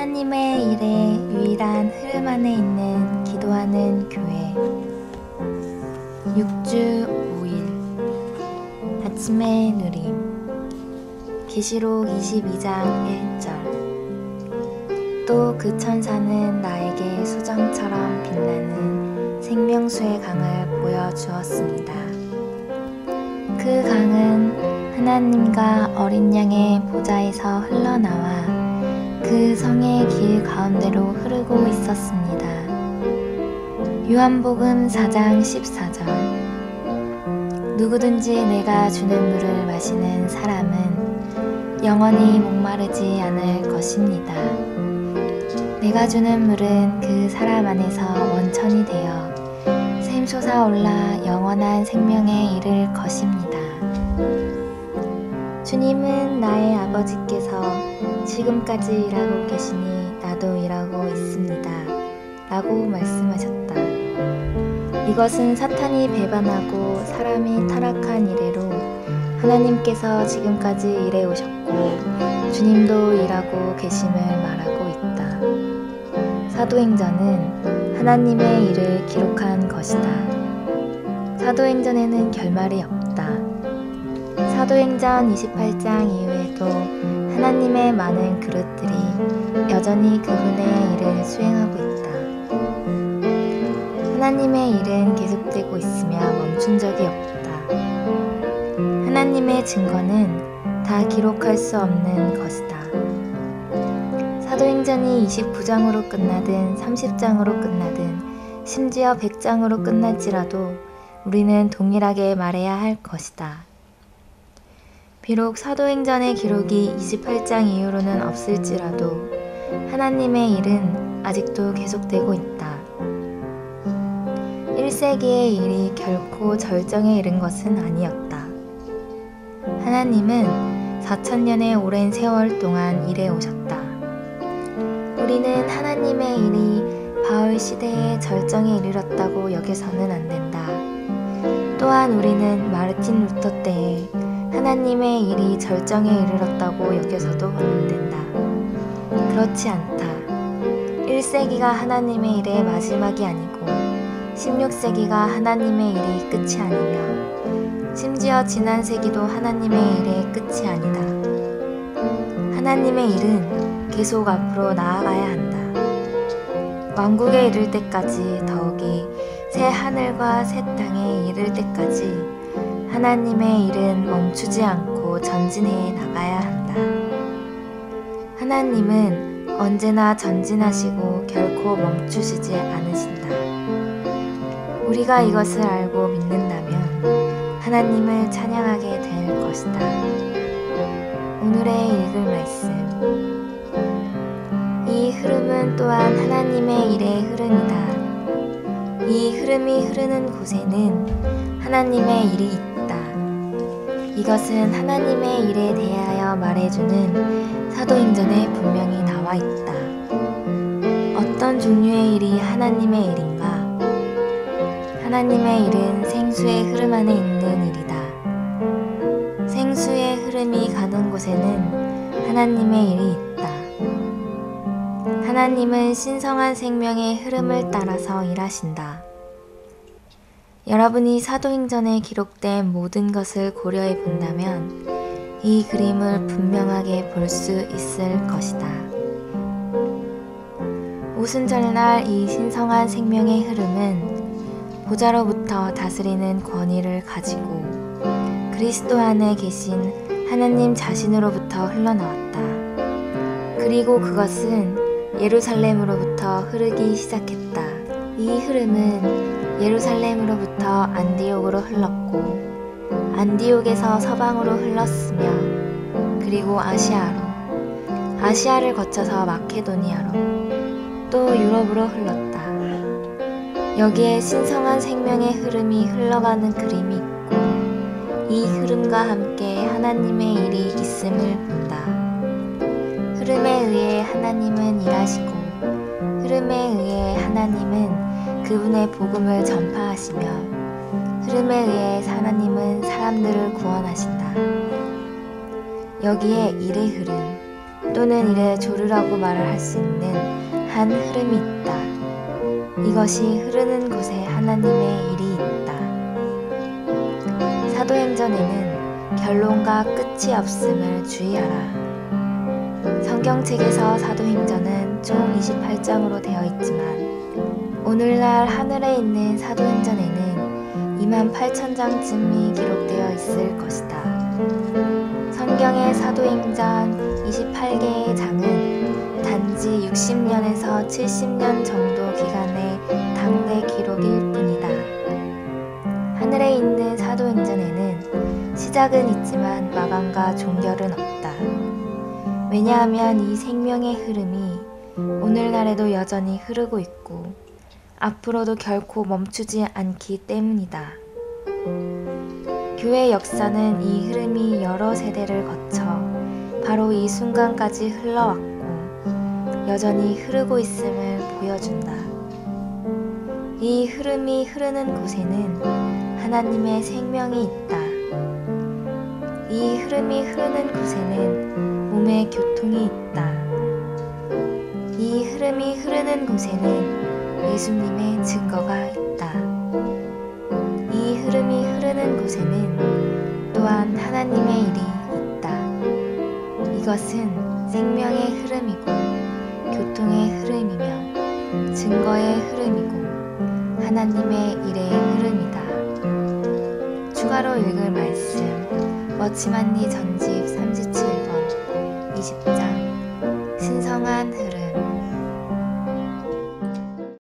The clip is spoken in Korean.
하나님의 일에 유일한 흐름 안에 있는 기도하는 교회. 6주 5일. 아침의 누림. 계시록 22장 1절. 또 그 천사는 나에게 수정처럼 빛나는 생명수의 강을 보여주었습니다. 그 강은 하나님과 어린 양의 보좌에서 흘러나와 그 성의 길 가운데로 흐르고 있었습니다. 요한복음 4장 14절 누구든지 내가 주는 물을 마시는 사람은 영원히 목마르지 않을 것입니다. 내가 주는 물은 그 사람 안에서 원천이 되어 샘솟아 올라 영원한 생명에 이를 것입니다. 주님은 나의 아버지 께서 지금까지 일하고 계시니 나도 일하고 있습니다. 라고 말씀하셨다. 이것은 사탄이 배반하고 사람이 타락한 이래로 하나님께서 지금까지 일해 오셨고 주님도 일하고 계심을 말하고 있다. 사도행전은 하나님의 일을 기록한 것이다. 사도행전에는 결말이 없다. 사도행전 28장 이후에도 하나님의 많은 그릇들이 여전히 그분의 일을 수행하고 있다. 하나님의 일은 계속되고 있으며 멈춘 적이 없다. 하나님의 증거는 다 기록할 수 없는 것이다. 사도행전이 29장으로 끝나든 30장으로 끝나든 심지어 100장으로 끝날지라도 우리는 동일하게 말해야 할 것이다. 비록 사도행전의 기록이 28장 이후로는 없을지라도 하나님의 일은 아직도 계속되고 있다. 1세기의 일이 결코 절정에 이른 것은 아니었다. 하나님은 4천년의 오랜 세월 동안 일해 오셨다. 우리는 하나님의 일이 바울 시대의 절정에 이르렀다고 여겨서는 안 된다. 또한 우리는 마르틴 루터 때에 하나님의 일이 절정에 이르렀다고 여겨서도 안 된다. 그렇지 않다. 1세기가 하나님의 일의 마지막이 아니고 16세기가 하나님의 일이 끝이 아니며 심지어 지난 세기도 하나님의 일의 끝이 아니다. 하나님의 일은 계속 앞으로 나아가야 한다. 왕국에 이를 때까지 더욱이 새 하늘과 새 땅에 이를 때까지 하나님의 일은 멈추지 않고 전진해 나가야 한다. 하나님은 언제나 전진하시고 결코 멈추시지 않으신다. 우리가 이것을 알고 믿는다면 하나님을 찬양하게 될 것이다. 오늘의 읽을 말씀. 이 흐름은 또한 하나님의 일의 흐름이다. 이 흐름이 흐르는 곳에는 하나님의 일이 있다. 이것은 하나님의 일에 대하여 말해주는 사도행전에 분명히 나와 있다. 어떤 종류의 일이 하나님의 일인가? 하나님의 일은 생수의 흐름 안에 있는 일이다. 생수의 흐름이 가는 곳에는 하나님의 일이 있다. 하나님은 신성한 생명의 흐름을 따라서 일하신다. 여러분이 사도행전에 기록된 모든 것을 고려해 본다면 이 그림을 분명하게 볼 수 있을 것이다. 오순절날 이 신성한 생명의 흐름은 보좌로부터 다스리는 권위를 가지고 그리스도 안에 계신 하나님 자신으로부터 흘러나왔다. 그리고 그것은 예루살렘으로부터 흐르기 시작했다. 이 흐름은 예루살렘으로부터 안디옥으로 흘렀고 안디옥에서 서방으로 흘렀으며 그리고 아시아로 아시아를 거쳐서 마케도니아로 또 유럽으로 흘렀다. 여기에 신성한 생명의 흐름이 흘러가는 그림이 있고 이 흐름과 함께 하나님의 일이 있음을 본다. 흐름에 의해 하나님은 일하시고 흐름에 의해 하나님은 그분의 복음을 전파하시며 흐름에 의해 하나님은 사람들을 구원하신다. 여기에 일의 흐름, 또는 이래 조르라고 말을 할 수 있는 한 흐름이 있다. 이것이 흐르는 곳에 하나님의 일이 있다. 사도행전에는 결론과 끝이 없음을 주의하라. 성경책에서 사도행전은 총 28장으로 되어 있지만 오늘날 하늘에 있는 사도행전에는 2만 8천 장쯤이 기록되어 있을 것이다. 성경의 사도행전 28개의 장은 단지 60년에서 70년 정도 기간의 당대 기록일 뿐이다. 하늘에 있는 사도행전에는 시작은 있지만 마감과 종결은 없다. 왜냐하면 이 생명의 흐름이 오늘날에도 여전히 흐르고 있고 앞으로도 결코 멈추지 않기 때문이다. 교회 역사는 이 흐름이 여러 세대를 거쳐 바로 이 순간까지 흘러왔고 여전히 흐르고 있음을 보여준다. 이 흐름이 흐르는 곳에는 하나님의 생명이 있다. 이 흐름이 흐르는 곳에는 몸의 교통이 있다. 이 흐름이 흐르는 곳에는 예수님의 증거가 있다. 이 흐름이 흐르는 곳에는 또한 하나님의 일이 있다. 이것은 생명의 흐름이고 교통의 흐름이며 증거의 흐름이고 하나님의 일의 흐름이다. 추가로 읽을 말씀 머치만니 전집 37권 20장 신성한